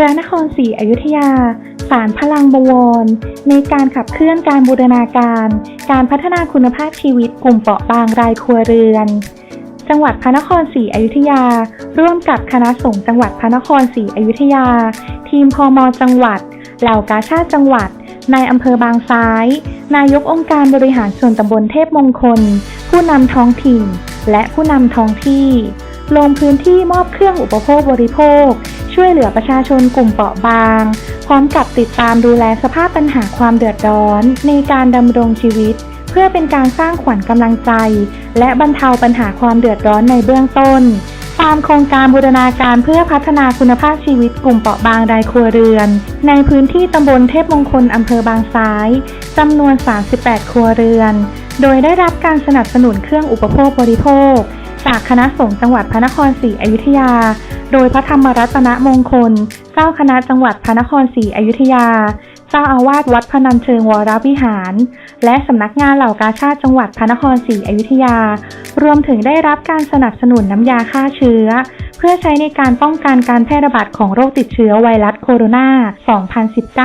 พระนครศรีอยุธยา สารพลังบวร ในการขับเคลื่อนการบูรณาการ การพัฒนาคุณภาพชีวิตกลุ่มเปราะบางรายครัวเรือน จังหวัดพระนครศรีอยุธยา ร่วมกับคณะสงฆ์จังหวัดพระนครศรีอยุธยา ทีมพมจังหวัด เหล่ากาชาติจังหวัดนายอำเภอบางซ้าย นายกองค์การบริหารส่วนตำบลเทพมงคล ผู้นำท้องถิ่น และผู้นำท้องที่ ลงพื้นที่มอบเครื่องอุปโภคบริโภค ช่วยเหลือประชาชนกลุ่มเปราะบาง พร้อมกับติดตามดูแลสภาพปัญหาความเดือดร้อน ในการดำรงชีวิต เพื่อเป็นการสร้างขวัญกำลังใจ และบรรเทาปัญหาความเดือดร้อนในเบื้องต้น ตามโครงการบูรณาการเพื่อพัฒนาคุณภาพชีวิตกลุ่มเปราะบางรายครัวเรือน ในพื้นที่ตำบลเทพมงคลอำเภอบางซ้ายจำนวน 38 ครัวเรือน โดยได้รับการสนับสนุนเครื่องอุปโภคบริโภค จากคณะสงฆ์จังหวัดพระนครศรีอยุธยา โดยพระธรรมรัตนมงคล เจ้าคณะจังหวัดพระนครศรีอยุธยา เจ้าอาวาสวัดพนัญเชิงวรวิหาร และสำนักงานเหล่ากาชาติจังหวัดพระนครศรีอยุธยา รวมถึงได้รับการสนับสนุนน้ำยาฆ่าเชื้อ เพื่อใช้ในการป้องกันการแพร่ระบาดของโรคติดเชื้อไวรัสโคโรนา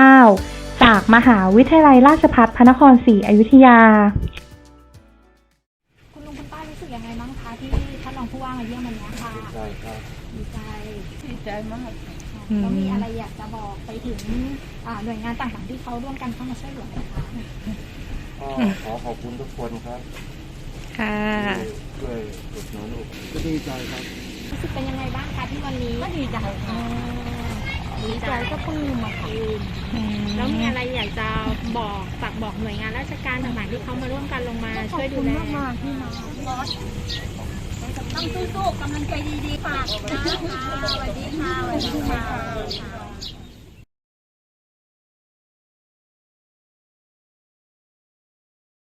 2019 จากมหาวิทยาลัยราชภัฏพระนครศรีอยุธยา ป้ารู้สึกยังไงบ้างคะที่ท่านรองผู้ว่ามาเยี่ยมวันนี้ค่ะใช่ครับดีใจดีใจมากอืมแล้วมีอะไรอยากจะบอกไปถึงอ่าหน่วยงานต่างๆที่เขาร่วมกันเข้ามาช่วยเหลือไหมคะก็ขอขอบคุณทุกคนครับ ค่ะที่ช่วยอุดหนุนก็ดีใจครับรู้สึกเป็นยังไงบ้างคะที่วันนี้ก็ดีใจค่ะดีใจก็ปลื้มอะค่ะแล้วมีอะไรอยากจะบอกฝาก บอกหน่วยงานราชการต่างๆที่เขามาร่วมกันลงมาช่วยดูแลมากที่มาต้องสู้ๆกำลังใจดีๆฝากนะคะสวัสดีค่ะสวัสดีค่ะ